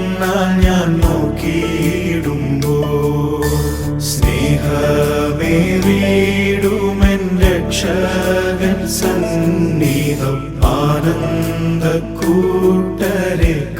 കണ്ണാൽ ഞാൻ നോക്കിയിടുമ്പോ സ്നേഹമേറിയിടുമെൻ രക്ഷകൻ സന്നിധം ആനന്ദ കൂട്ടരേക്ക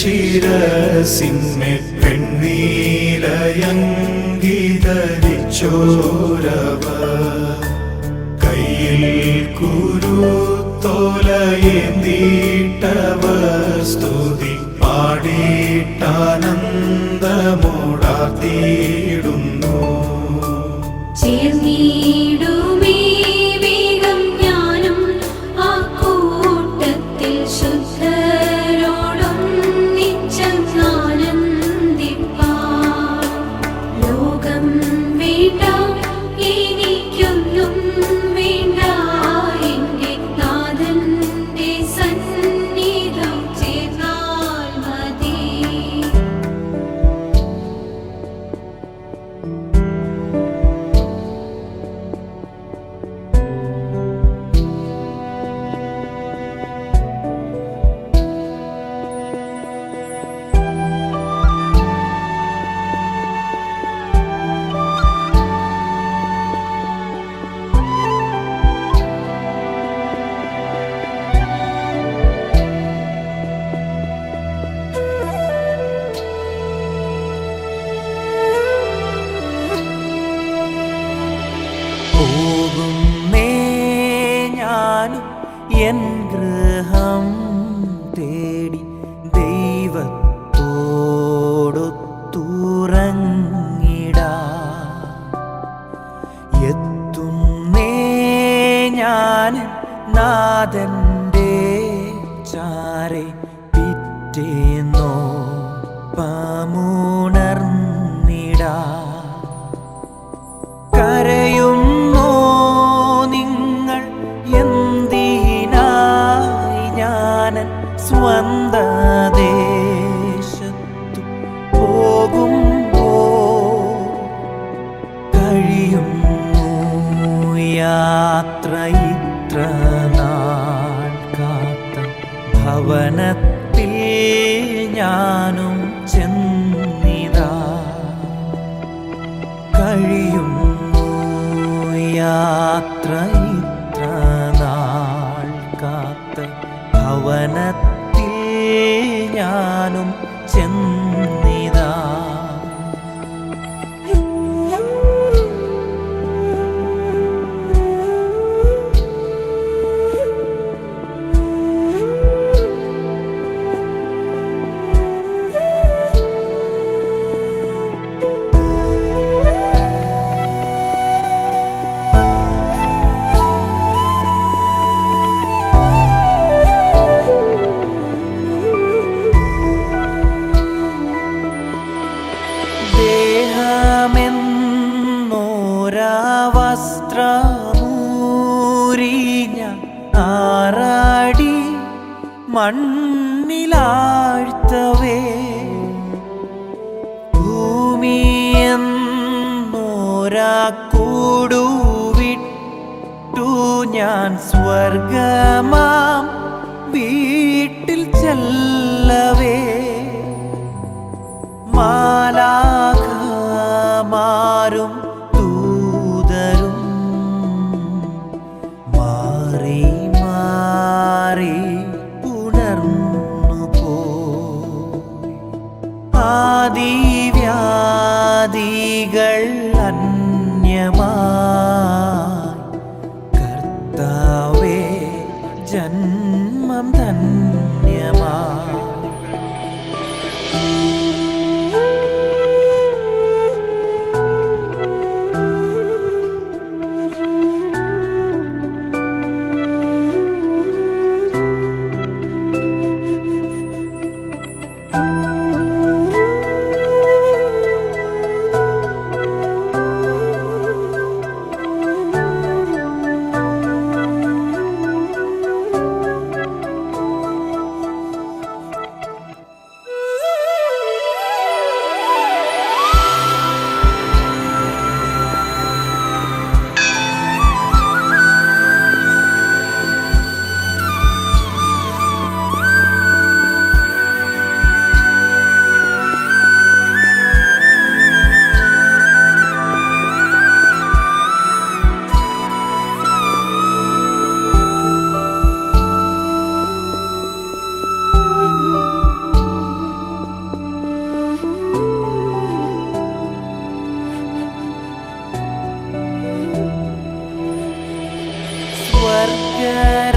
ശിരസിന്മേ പെണ്ണീലയങ്കിതരിച്ചോരവ. കയ്യിൽ കുരുത്തോലയേന്തീട്ടവർ സ്തുതി പാടിയിട്ടാനന്ദമോടാർത്തിയിടുന്നു. ചേർന്നീ മാറി പിറ്റേന്നോ ഭവനത്തിൽ ഞാനും warga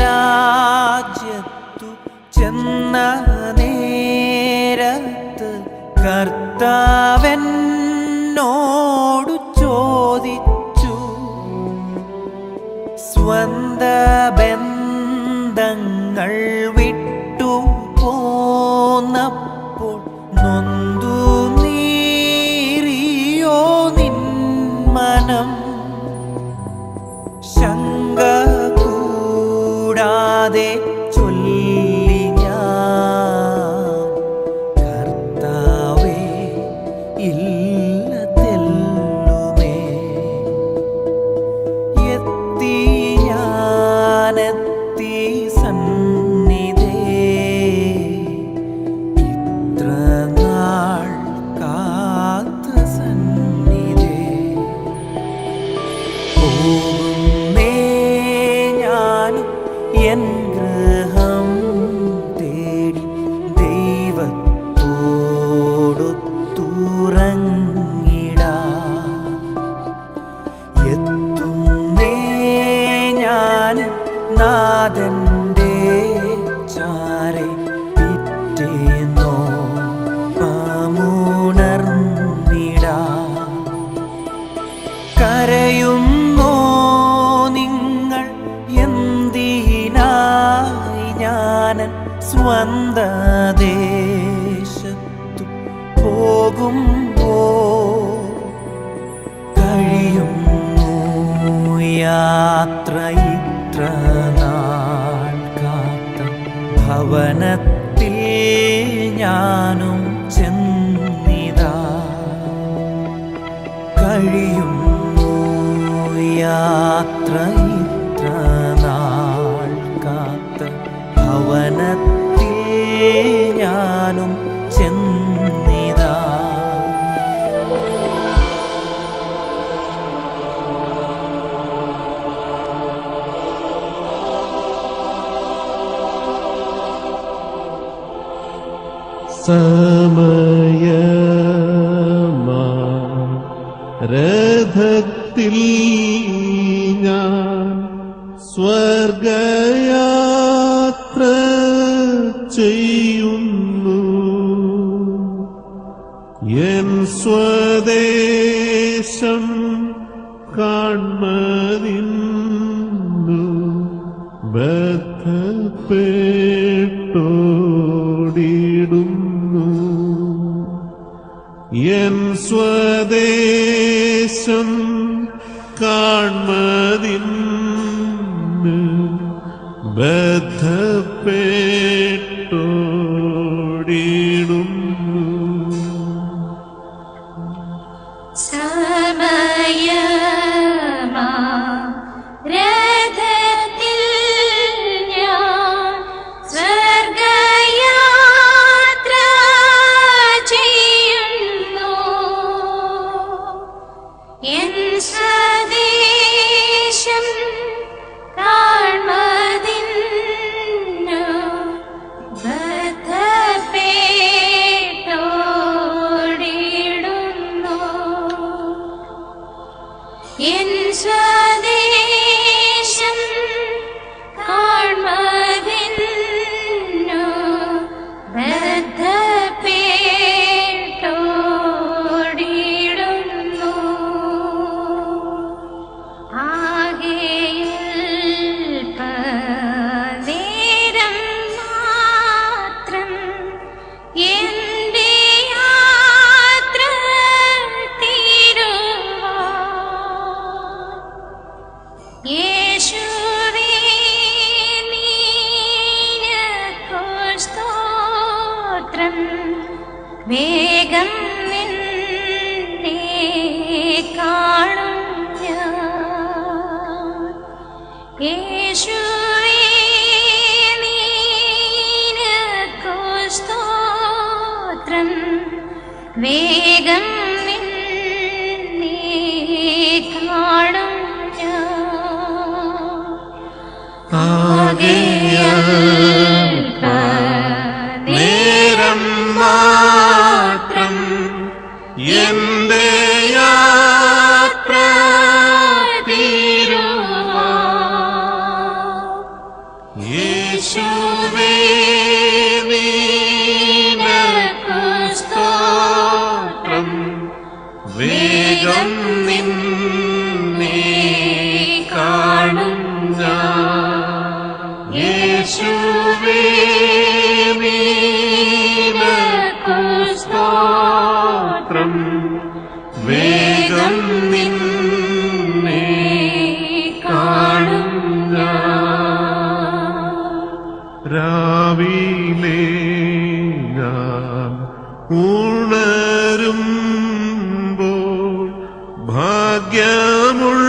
രാജ്യത്തു ചെന്ന നേരത്ത് കർത്താവെന്നോടു ചോദിച്ചു. സ്വന്ത ബന്ധങ്ങൾ സമയമാ രഥത്തിൽ ഞാൻ സ്വർഗയാത്ര ചെയ്യുന്നു. എൻ സ്വദേശം കാൺമതിന്നു ബദ്ധപ്പെട്ടോടിടും എൻ സ്വദേശം കാൺമതിന് ബദ്ധ എൻ Me. ഭാഗ്യമുള്ളോർ